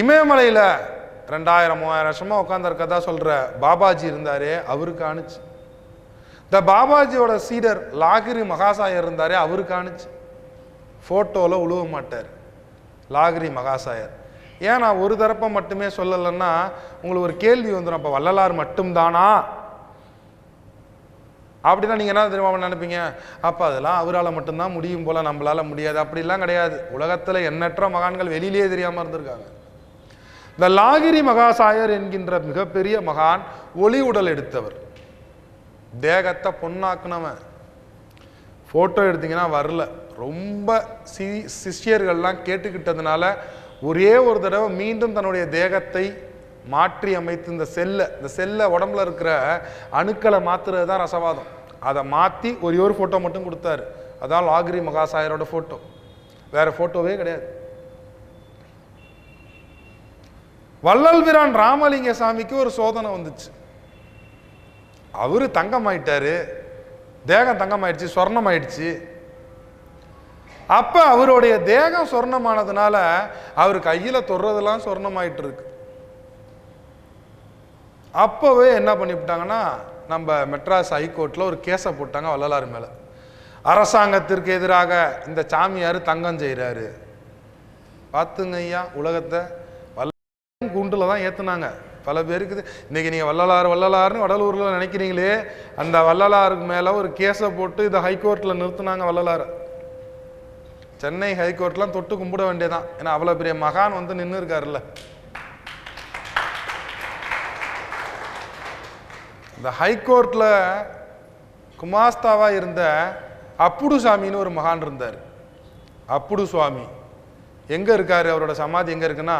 இமயமலையில் ரெண்டாயிரம் மூவாயிரம் வருஷமாக உட்காந்துருக்கதா சொல்கிற பாபாஜி இருந்தாரே அவருக்கு ஆணுச்சு இந்த பாபாஜியோட சீடர் லாகிரி மகாசாயர் இருந்தாரே அவருக்கு ஆணுச்சு ஃபோட்டோவில் உழுவ மாட்டார். லாகிரி மகாசாயர். ஏன் நான் ஒரு தரப்பை மட்டுமே சொல்லலைன்னா உங்களுக்கு ஒரு கேள்வி வந்துடும் அப்போ வள்ளலார் மட்டும்தானா? அப்படின்னா நீங்கள் என்ன தெரியுமா நினைப்பீங்க? அப்போ அதெல்லாம் அவரால் மட்டும்தான் முடியும் போல நம்மளால் முடியாது. அப்படிலாம் கிடையாது. உலகத்தில் எண்ணற்ற மகான்கள் வெளியிலேயே தெரியாமல் இருந்திருக்காங்க. இந்த லாகிரி மகாசாயர் என்கின்ற மிகப்பெரிய மகான் ஒளி உடல் எடுத்தவர். தேகத்தை பொன்னாக்குனவன் ஃபோட்டோ எடுத்தீங்கன்னா வரல. ரொம்ப சி சிஷ்யர்கள்லாம் கேட்டுக்கிட்டதுனால ஒரே ஒரு தடவை மீண்டும் தன்னுடைய தேகத்தை மாற்றி அமைத்து இந்த செல்லை இந்த செல்லை உடம்புல இருக்கிற அணுக்களை மாத்துறது தான் ரசவாதம். அதை மாற்றி ஒரே ஒரு ஃபோட்டோ மட்டும் கொடுத்தாரு. அதான் லாகிரி மகாசாயரோட ஃபோட்டோ வேறு ஃபோட்டோவே கிடையாது. வள்ளல் பிரான் ராமலிங்க சாமிக்கு ஒரு சோதனை வந்துச்சு. அவரு தங்கமாயிட்டாரு தேகம் தங்கமாயிடுச்சு சொர்ணம் ஆயிடுச்சு அப்ப அவருடைய தேகம் சொர்ணமானதுனால அவர் கையில தொடுறதெல்லாம் சொர்ணமாயிட்டு இருக்கு அப்பவே என்ன பண்ணிவிட்டாங்கன்னா நம்ம மெட்ராஸ் ஹைகோர்ட்ல ஒரு கேஸை போட்டாங்க வள்ளலார் மேல. அரசாங்கத்திற்கு எதிராக இந்த சாமியார் தங்கம் செய்கிறாரு பார்த்துங்க ஐயா உலகத்தை வல்ல குண்டுல தான் ஏற்றுனாங்க பல பேருக்கு இன்றைக்கி நீங்கள் நீங்க வள்ளலார் வள்ளலார்னு வடலூர்ல நினைக்கிறீங்களே அந்த வள்ளலாருக்கு மேலே ஒரு கேஸை போட்டு இதை ஹைகோர்ட்டில் நிறுத்தினாங்க வள்ளலார். சென்னை ஹைகோர்ட்லாம் தொட்டு கும்பிட வேண்டியதான் ஏன்னா அவ்வளோ பெரிய மகான் வந்து நின்று இருக்காருல்ல இந்த ஹைகோர்ட்டில் குமாஸ்தாவாக இருந்த அப்புடு சாமின்னு ஒரு மகான் இருந்தார். அப்புடு சுவாமி எங்கே இருக்கார்? அவரோட சமாதி எங்கே இருக்குன்னா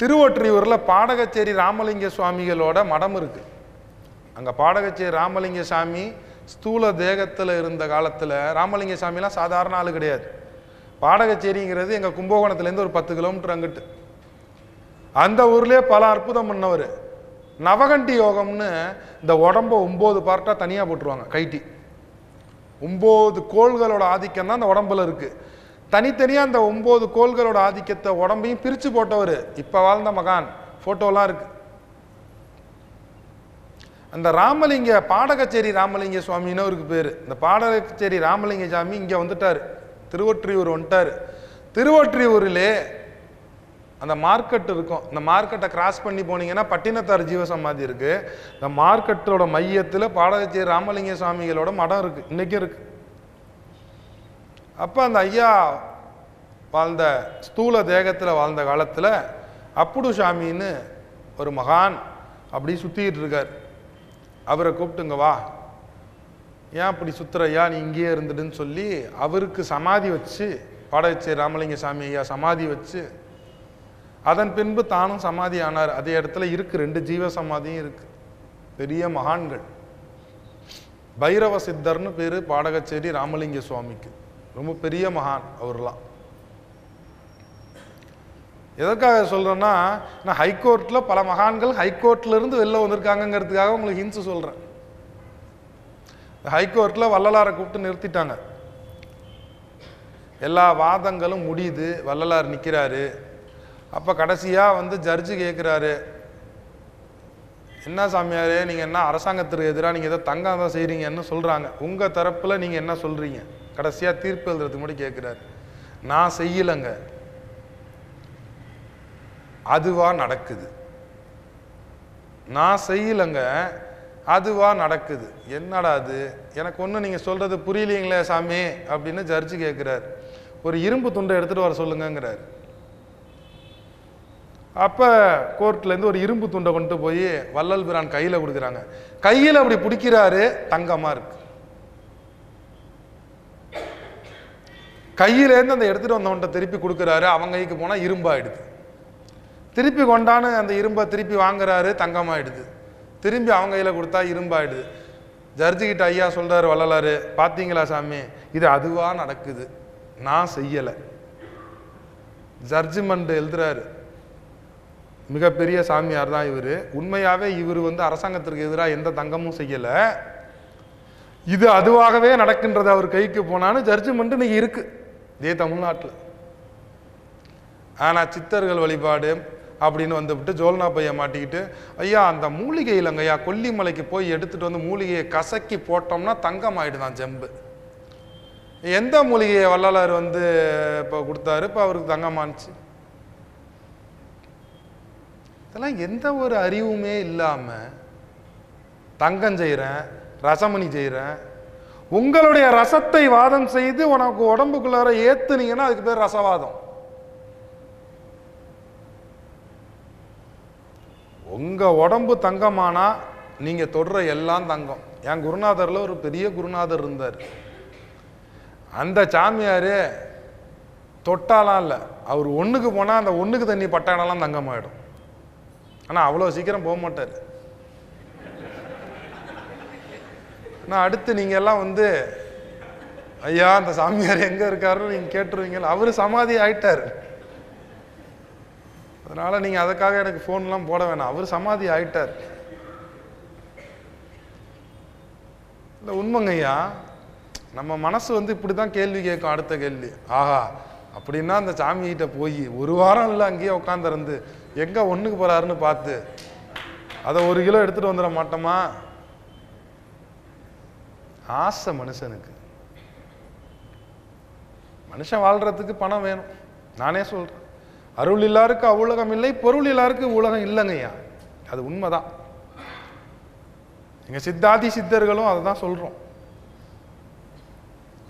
திருவொற்றியூரில் பாடகச்சேரி ராமலிங்க சுவாமிகளோட மடம் இருக்கு. அங்கே பாடகச்சேரி ராமலிங்க சாமி ஸ்தூல தேகத்தில் இருந்த காலத்தில் ராமலிங்க சாமிலாம் சாதாரண ஆள் கிடையாது. பாடகச்சேரிங்கிறது எங்கள் கும்பகோணத்துலேருந்து ஒரு பத்து கிலோமீட்டர் அங்கிட்டு. அந்த ஊர்லேயே பல அற்புதம் பண்ணவர். நவகண்டி யோகம்னு இந்த உடம்ப ஒம்பது பார்ட்டாக தனியாக போட்டுருவாங்க கைட்டி ஒம்பது கோள்களோட ஆதிக்கம் தான் அந்த உடம்புல இருக்குது தனித்தனியாக அந்த ஒம்பது கோள்களோட ஆதிக்கத்தை உடம்பையும் பிரித்து போட்டவர். இப்போ வாழ்ந்த மகான். ஃபோட்டோலாம் இருக்கு. அந்த ராமலிங்க பாடகச்சேரி ராமலிங்க சுவாமின்னு அவருக்கு பேர். இந்த பாடகச்சேரி ராமலிங்க சாமி இங்கே வந்துட்டாரு. திருவொற்றியூர் வந்துட்டார். திருவொற்றியூரிலே அந்த மார்க்கெட் இருக்கும். இந்த மார்க்கெட்டை கிராஸ் பண்ணி போனீங்கன்னா பட்டினத்தார் ஜீவசமாதி இருக்குது இந்த மார்க்கெட்டோட மையத்தில் பாடகச்சேரி ராமலிங்க சுவாமிகளோட மடம் இருக்குது இன்றைக்கும் இருக்குது அப்போ அந்த ஐயா வாழ்ந்த ஸ்தூல தேகத்தில் வாழ்ந்த காலத்தில் அப்புடு சாமின்னு ஒரு மகான் அப்படி சுத்திட்டு இருக்கார். அவரை கூப்பிட்டுங்க வா. ஏன் அப்படி சுத்துறையா நீ இங்கேயே இருந்துடுன்னு சொல்லி அவருக்கு சமாதி வச்சு பாடகச்சேரி ராமலிங்க சாமி ஐயா சமாதி வச்சு அதன் பின்பு தானும் சமாதி ஆனார். அதே இடத்துல இருக்கு ரெண்டு ஜீவ சமாதியும் இருக்கு. பெரிய மகான்கள். பைரவ சித்தர்னு பேர் பாடகச்சேரி ராமலிங்க சுவாமிக்கு. ரொம்ப பெரிய மகான் அவர்லாம். எதற்காக சொல்கிறேன்னா நான் ஹைகோர்ட்டில் பல மகான்கள் ஹைகோர்ட்லேருந்து வெளில வந்திருக்காங்கங்கிறதுக்காக உங்களுக்கு ஹின்ஸ் சொல்கிறேன் ஹைகோர்ட்டில் வள்ளலாரை கூப்பிட்டு நிறுத்திட்டாங்க. எல்லா வாதங்களும் முடியுது வள்ளலார் நிற்கிறாரு அப்போ கடைசியாக வந்து ஜட்ஜு கேட்குறாரு என்ன சாமியாரே நீங்கள் என்ன அரசாங்கத்திற்கு எதிராக நீங்கள் எதோ தங்கம் தான் செய்கிறீங்கன்னு சொல்கிறாங்க உங்கள் தரப்பில் நீங்கள் என்ன சொல்கிறீங்க கடைசியாக தீர்ப்பு எழுதுறதுக்கு முன்னாடி கேட்குறாரு நான் செய்யலைங்க. அதுவா நடக்குது. நான் செய்யலைங்க. அதுவா நடக்குது. என்னடா அது? எனக்கு ஒன்றும் நீங்கள் சொல்கிறது புரியலீங்களே சாமி அப்படின்னு ஜட்ஜு கேட்குறாரு ஒரு இரும்பு துண்டை எடுத்துகிட்டு வர சொல்லுங்கிறார் அப்போ கோர்ட்லேருந்து ஒரு இரும்பு துண்டை கொண்டு போய் வள்ளல் பிரான் கையில் கொடுக்குறாங்க. கையில் அப்படி பிடிக்கிறாரு தங்கமாக இருக்குது கையிலேருந்து அந்த எடுத்துட்டு வந்தவன்ட்ட திருப்பி கொடுக்குறாரு அவங்க கைக்கு போனால் இரும்பாயிடுது. திருப்பி கொண்டான்னு அந்த இரும்பை திருப்பி வாங்குறாரு தங்கமாயிடுது. திரும்பி அவங்க கையில் கொடுத்தா இரும்பாயிடுது. ஜட்ஜு ஐயா சொல்கிறாரு வள்ளலாரு பார்த்தீங்களா சாமி? இது அதுவாக நடக்குது. நான் செய்யலை. ஜட்ஜ்மெண்ட் எழுதுறாரு. மிகப்பெரிய சாமியார் தான் இவர். உண்மையாகவே இவர் வந்து அரசாங்கத்திற்கு எதிராக எந்த தங்கமும் செய்யலை. இது அதுவாகவே நடக்கின்றது அவர் கைக்கு போனான்னு ஜட்ஜ்மெண்ட் இன்னைக்கு இருக்குது இதே தமிழ்நாட்டில். ஆனால் சித்தர்கள் வழிபாடு அப்படின்னு வந்துவிட்டு ஜோல்னா பைய மாட்டிக்கிட்டு ஐயா அந்த மூலிகை இல்லைங்கய்யா கொல்லிமலைக்கு போய் எடுத்துகிட்டு வந்து மூலிகையை கசக்கி போட்டோம்னா தங்கம் ஆகிடுதான் ஜெம்பு. எந்த மூலிகையை வள்ளலார் வந்து இப்போ கொடுத்தாரு? இப்போ அவருக்கு தங்கமானுச்சு இதெல்லாம் எந்த ஒரு அறிவுமே இல்லாமல் தங்கம் செய்கிறேன் ரசமணி செய்கிறேன் உங்களுடைய ரசத்தை வாதம் செய்து உனக்கு உடம்புக்குள்ளார ஏத்துனீங்கன்னா அதுக்கு பேர் ரசவாதம். உங்க உடம்பு தங்கமானா நீங்க தொடுற எல்லாம் தங்கம். என் குருநாதர்ல ஒரு பெரிய குருநாதர் இருந்தார். அந்த சாமியாரு தொட்டாலாம் இல்லை. அவர் ஒண்ணுக்கு போனா அந்த ஒண்ணுக்கு தண்ணி பட்டாடெல்லாம் தங்கமாயிடும். ஆனா அவ்வளோ சீக்கிரம் போக மாட்டார். நான் அடுத்து நீங்கள் எல்லாம் வந்து ஐயா அந்த சாமியார் எங்கே இருக்காருன்னு நீங்கள் கேட்டுருவீங்கல்ல அவர் சமாதி ஆயிட்டார். அதனால் நீங்கள் அதுக்காக எனக்கு ஃபோன்லாம் போட வேணாம். அவர் சமாதி ஆயிட்டார். இல்லை உண்மைங்கய்யா நம்ம மனசு வந்து இப்படி தான் கேள்வி கேட்கும் அடுத்த கேள்வி. ஆஹா அப்படின்னா அந்த சாமிகிட்ட போய் ஒரு வாரம் இல்லை அங்கேயே உட்காந்துருந்து எங்கே ஒன்றுக்கு போகிறாருன்னு பார்த்து அதை ஒரு கிலோ எடுத்துகிட்டு வந்துட மாட்டோமா? ஆசை மனுஷனுக்கு. மனுஷன் வாழ்கிறதுக்கு பணம் வேணும். நானே சொல்கிறேன் அருள் இல்லாருக்கு அவ்வுலகம் இல்லை பொருள் இல்லாருக்கு உலகம் இல்லைங்கய்யா அது உண்மைதான். எங்கள் சித்தாதி சித்தர்களும் அதை தான் சொல்கிறோம்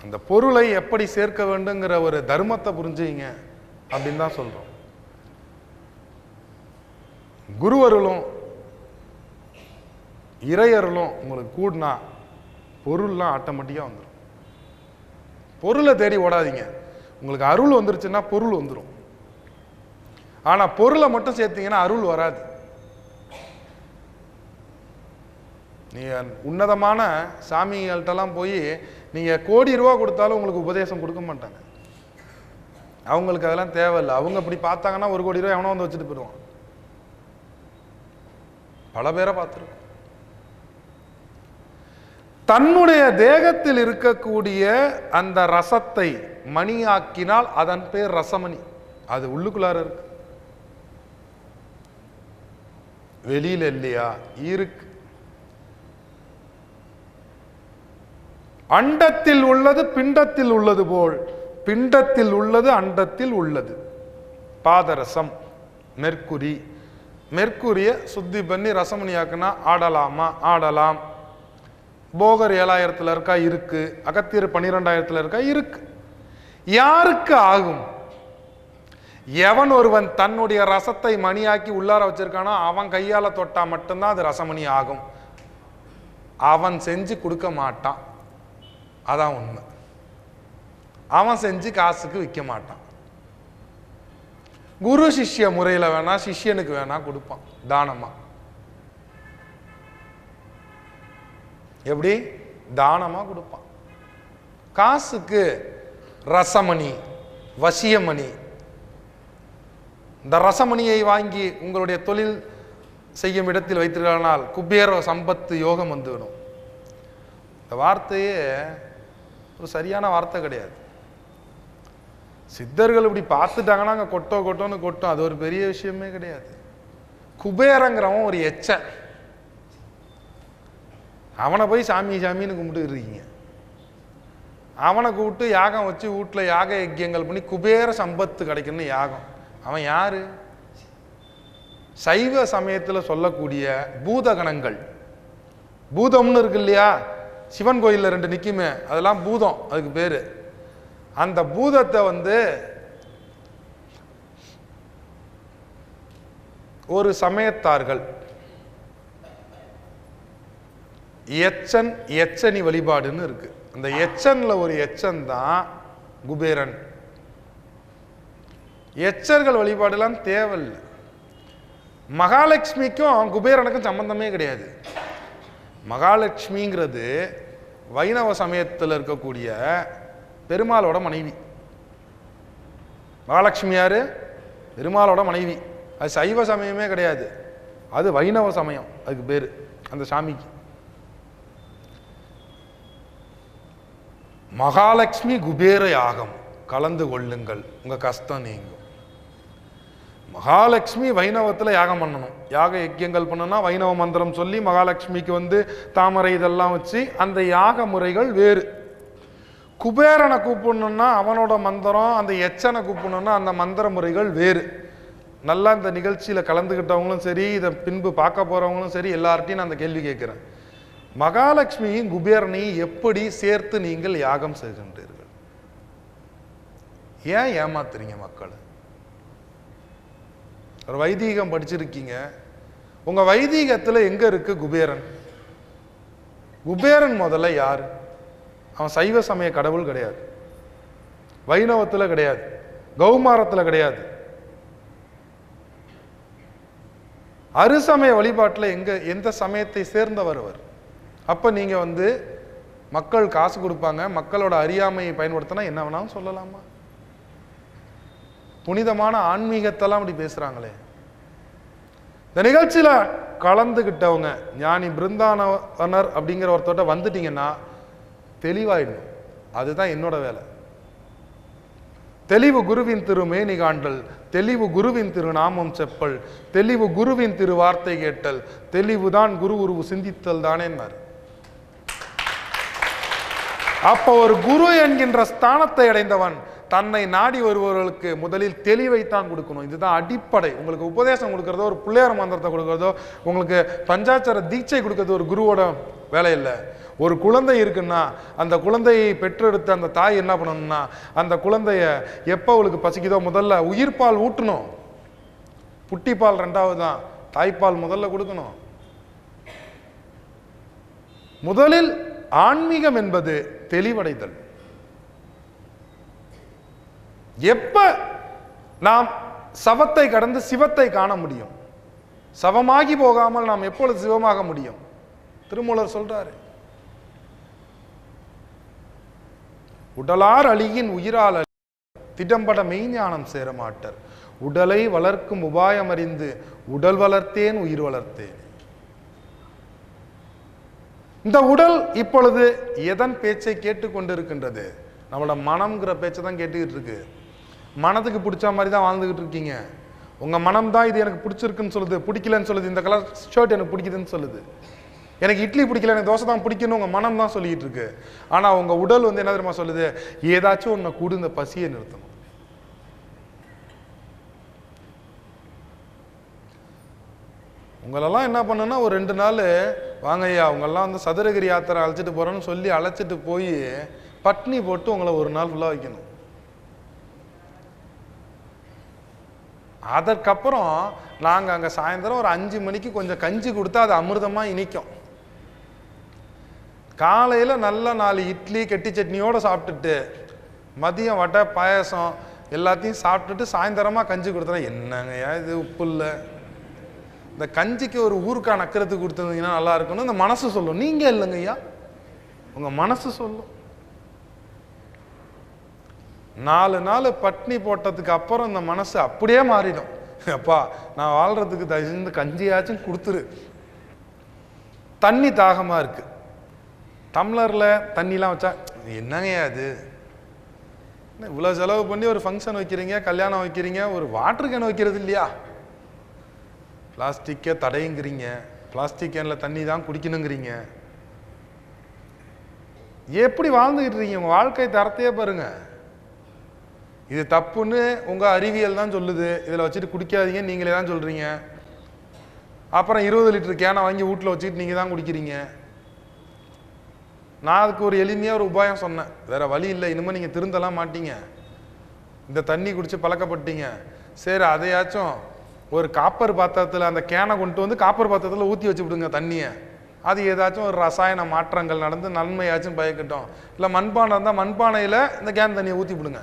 அந்த பொருளை எப்படி சேர்க்க வேண்டுங்கிற ஒரு தர்மத்தை புரிஞ்சுங்க அப்படின்னு தான் சொல்கிறோம் குருவருளும் இறையருளும் உங்களுக்கு கூடினா பொருள்லாம் ஆட்டோமேட்டிக்காக வந்துடும் பொருளை தேடி ஓடாதீங்க. உங்களுக்கு அருள் வந்துருச்சுன்னா பொருள் வந்துடும் ஆனால் பொருளை மட்டும் சேர்த்தீங்கன்னா அருள் வராது. நீங்கள் உன்னதமான சாமிகள்கிட்டலாம் போய் நீங்கள் கோடி ரூபா கொடுத்தாலும் உங்களுக்கு உபதேசம் கொடுக்க மாட்டாங்க. அவங்களுக்கு அதெல்லாம் தேவையில்லை. அவங்க அப்படி பார்த்தாங்கன்னா ஒரு கோடி ரூபா எவனோ வந்து வச்சுட்டு போயிடுவான். பல பேரை பார்த்துருக்கோம். தன்னுடைய தேகத்தில் இருக்கக்கூடிய அந்த ரசத்தை மணியாக்கினால் அதன் பேர் ரசமணி. அது உள்ளுக்குள்ளார இருக்கு. வெளியில இல்லையா? இருக்கு. அண்டத்தில் உள்ளது பிண்டத்தில் உள்ளது போல். பிண்டத்தில் உள்ளது அண்டத்தில் உள்ளது. பாதரசம் மெர்க்குரி. மெர்க்குரிய சுத்தி பண்ணி ரசமணியாக்குனா ஆடலாமா? ஆடலாம். போகர் ஏழாயிரத்துல இருக்கா? இருக்கு. அகத்தியர் பன்னிரெண்டாயிரத்துல இருக்கா? இருக்கு. யாருக்கு ஆகும்? எவன் ஒருவன் தன்னுடைய ரசத்தை மணியாக்கி உள்ளார வச்சிருக்கானோ அவன் கையால தொட்டா மட்டும்தான் அது ரசமணி ஆகும். அவன் செஞ்சு கொடுக்க மாட்டான். அதான் உண்மை. அவன் செஞ்சு காசுக்கு விற்க மாட்டான். குரு சிஷ்ய முறையில வேணா சிஷ்யனுக்கு வேணா கொடுப்பான். தானமா? எப்படி? தானமாக கொடுப்பான். காசுக்கு ரசமணி வசியமணி இந்த ரசமணியை வாங்கி உங்களுடைய தொழில் செய்யும் இடத்தில் வைத்திருக்கிறானால் குபேர சம்பத்து யோகம் வந்துவிடும் இந்த வார்த்தையே ஒரு சரியான வார்த்தை கிடையாது. சித்தர்கள் இப்படி பார்த்துட்டாங்கன்னா அங்கே கொட்டோ கொட்டோன்னு கொட்டும். அது ஒரு பெரிய விஷயமே கிடையாது. குபேரங்கிறவன் ஒரு எச்ச. அவனை போய் சாமி சாமின்னு கும்பிட்டு இருக்கீங்க. அவனை கூப்பிட்டு யாகம் வச்சு வீட்டில் யாக யஜ்யங்கள் பண்ணி குபேர சம்பத்து கிடைக்குன்னு யாகம். அவன் யார்? சைவ சமயத்தில் சொல்லக்கூடிய பூதகணங்கள். பூதம்னு இருக்கு இல்லையா? சிவன் கோயிலில் ரெண்டு நிற்குமே அதெல்லாம் பூதம் அதுக்கு பேர். அந்த பூதத்தை வந்து ஒரு சமயத்தார்கள் எச்சன் எச்சனி வழிபாடுன்னு இருக்கு. அந்த எச்சனில் ஒரு எச்சன் தான் குபேரன். எச்சர்கள் வழிபாடுலாம் தேவையில்லை. மகாலட்சுமிக்கும் குபேரனுக்கும் சம்பந்தமே கிடையாது. மகாலட்சுமிங்கிறது வைணவ சமயத்தில் இருக்கக்கூடிய பெருமாளோட மனைவி. மகாலட்சுமி யாரு? பெருமாளோட மனைவி. அது சைவ சமயமே கிடையாது. அது வைணவ சமயம். அதுக்கு பேர். அந்த சாமிக்கு. மகாலட்சுமி குபேர யாகம் கலந்து கொள்ளுங்கள். உங்கள் கஷ்டம் நீங்கும். மகாலட்சுமி வைணவத்தில் யாகம் பண்ணணும். யாக யக்கியங்கள் பண்ணணும்னா வைணவ மந்திரம் சொல்லி மகாலட்சுமிக்கு வந்து தாமரை இதெல்லாம் வச்சு அந்த யாக முறைகள் வேறு. குபேரனை கூப்பிடணுன்னா அவனோட மந்திரம் அந்த எச்சனை கூப்பிடணுன்னா அந்த மந்திர முறைகள் வேறு. நல்லா இந்த நிகழ்ச்சியில் கலந்துக்கிட்டவங்களும் சரி இதை பின்பு பார்க்க போகிறவங்களும் சரி எல்லார்ட்டையும் நான் அந்த கேள்வி கேட்குறேன். மகாலட்சுமியும் குபேரனையும் எப்படி சேர்த்து நீங்கள் யாகம் செய்கின்றீர்கள்? ஏன் ஏமாத்துறீங்க மக்களை? ஒரு வைதீகம் படிச்சிருக்கீங்க. உங்க வைதீகத்தில் எங்க இருக்கு குபேரன்? குபேரன் முதல்ல யாரு? அவன் சைவ சமய கடவுள் கிடையாது. வைணவத்தில் கிடையாது. கௌமாரத்தில் கிடையாது. அருசமய வழிபாட்டில் எங்க எந்த சமயத்தை சேர்ந்தவர் அவர்? அப்போ நீங்கள் வந்து மக்கள் காசு கொடுப்பாங்க மக்களோட அறியாமையை பயன்படுத்தினா என்ன வேணாலும் சொல்லலாமா? புனிதமான ஆன்மீகத்தெல்லாம் அப்படி பேசுகிறாங்களே இந்த நிகழ்ச்சியில் கலந்துக்கிட்டவங்க ஞானி பிருந்தானவனர் அப்படிங்கிற ஒருத்தோட்ட வந்துட்டீங்கன்னா தெளிவாயிடணும் அதுதான் என்னோட வேலை. தெளிவு குருவின் திருமேனி காண்டல் தெளிவு குருவின் திருநாமம் செப்பல் தெளிவு குருவின் திரு வார்த்தை கேட்டல் தெளிவுதான் குரு உருவு சிந்தித்தல் தானேன்னார் அப்போ ஒரு குரு என்கின்ற ஸ்தானத்தை அடைந்தவன் தன்னை நாடி வருபவர்களுக்கு முதலில் தெளிவைத்தான் கொடுக்கணும். இதுதான் அடிப்படை. உங்களுக்கு உபதேசம் கொடுக்கறதோ ஒரு பிள்ளையார் மந்திரத்தை கொடுக்கறதோ உங்களுக்கு பஞ்சாச்சார தீட்சை கொடுக்கறது ஒரு குருவோட வேலை இல்லை. ஒரு குழந்தை இருக்குன்னா அந்த குழந்தையை பெற்றெடுத்த அந்த தாய் என்ன பண்ணணும்னா அந்த குழந்தைய எப்போ அவளுக்கு பசிக்குதோ முதல்ல உயிர்ப்பால் ஊட்டணும். புட்டிப்பால் ரெண்டாவது தான் தாய்ப்பால் முதல்ல கொடுக்கணும். முதலில் ஆன்மீகம் என்பது தெளிவடைதல். எப்ப நாம் சவத்தை கடந்து சிவத்தை காண முடியும்? சவமாகி போகாமல் நாம் எப்பொழுது சிவமாக முடியும்? திருமூலர் சொல்றாரு. உடலார் அழியின் உயிரால் அழி திடம்பட மெய்ஞானம் சேரமாட்டர் உடலை வளர்க்கும் உபாயம் அறிந்து உடல் வளர்த்தேன் உயிர் வளர்த்தேன். இந்த உடல் இப்பொழுது எதன் பேச்சை கேட்டுக்கொண்டிருக்கின்றது? நம்மளோட மனம்ங்கிற பேச்சை தான் கேட்டுக்கிட்டு இருக்கு. மனதுக்கு பிடிச்ச மாதிரி தான் வாழ்ந்துகிட்டு இருக்கீங்க. உங்கள் மனம் தான் இது எனக்கு பிடிச்சிருக்குன்னு சொல்லுது பிடிக்கலன்னு சொல்லுது இந்த கலர் ஷர்ட் எனக்கு பிடிக்குதுன்னு சொல்லுது. எனக்கு இட்லி பிடிக்கல எனக்கு தோசை தான் பிடிக்கணும் உங்கள் மனம் தான் சொல்லிக்கிட்டு இருக்கு. ஆனால் உங்கள் உடல் வந்து என்ன தெரியுமா சொல்லுது? ஏதாச்சும் உன்னை கூடு இந்த பசியை நிறுத்தணும். உங்களெல்லாம் என்ன பண்ணுன்னா ஒரு ரெண்டு நாள் வாங்கய்யா உங்களெல்லாம் வந்து சதுரகிரி யாத்திரை அழைச்சிட்டு போகிறோன்னு சொல்லி அழைச்சிட்டு போய் பட்னி போட்டு உங்களை ஒரு நாள் ஃபுல்லாக வைக்கணும். அதற்கப்புறம் நாங்கள் அங்கே சாயந்தரம் ஒரு அஞ்சு மணிக்கு கொஞ்சம் கஞ்சி கொடுத்தா அது அமிர்தமாக இனிக்கும். காலையில் நல்ல நாலு இட்லி கெட்டி சட்னியோடு சாப்பிட்டுட்டு மதியம் வடை பாயாசம் எல்லாத்தையும் சாப்பிட்டுட்டு சாயந்தரமாக கஞ்சி கொடுத்தா என்னங்கய்யா இது உப்பு இல்லை? இந்த கஞ்சிக்கு ஒரு ஊருக்கா நக்கிறதுக்கு கொடுத்துருந்தீங்கன்னா நல்லா இருக்கும்னு இந்த மனசு சொல்லும். நீங்கள் இல்லைங்க ஐயா. உங்கள் மனசு சொல்லும். நாலு நாள் பட்னி போட்டதுக்கு அப்புறம் இந்த மனசு அப்படியே மாறிடும். அப்பா நான் வாழ்றதுக்கு தகுந்த கஞ்சியாச்சும் கொடுத்துரு. தண்ணி தாகமாக இருக்கு. டம்ளரில் தண்ணிலாம் வச்சா என்னங்கய்யா அது? இவ்வளோ செலவு பண்ணி ஒரு ஃபங்க்ஷன் வைக்கிறீங்க கல்யாணம் வைக்கிறீங்க ஒரு வாட்டர் கேன் வைக்கிறது இல்லையா? பிளாஸ்டிக்கை தடையுங்கிறீங்க பிளாஸ்டிக் கேனில் தண்ணி தான் குடிக்கணுங்கிறீங்க. எப்படி வாழ்ந்துக்கிட்டு இருக்கீங்க உங்கள் வாழ்க்கை தரத்தையே பாருங்க. இது தப்புன்னு உங்கள் அறிவியல் தான் சொல்லுது. இதில் வச்சுட்டு குடிக்காதீங்க நீங்களே தான் சொல்கிறீங்க அப்புறம் இருபது லிட்டர் கேனை வாங்கி வீட்டில் வச்சுக்கிட்டு நீங்கள் தான் குடிக்கிறீங்க. நான் அதுக்கு ஒரு எளிமையாக ஒரு உபாயம் சொன்னேன். வேற வழி இல்லை. இனிமேல் நீங்கள் திருந்தலாம் மாட்டீங்க. இந்த தண்ணி குடித்து பழக்கப்பட்டீங்க. சரி அதையாச்சும் ஒரு காப்பர் பாத்திரத்தில் அந்த கேனை கொண்டு வந்து காப்பர் பாத்திரத்தில் ஊற்றி வச்சு விடுங்க தண்ணியை. அது ஏதாச்சும் ஒரு ரசாயன மாற்றங்கள் நடந்து நன்மையாச்சும் பயக்கட்டும் இல்லை மண்பானை இருந்தால் மண்பானையில் இந்த கேன் தண்ணியை ஊற்றி விடுங்க.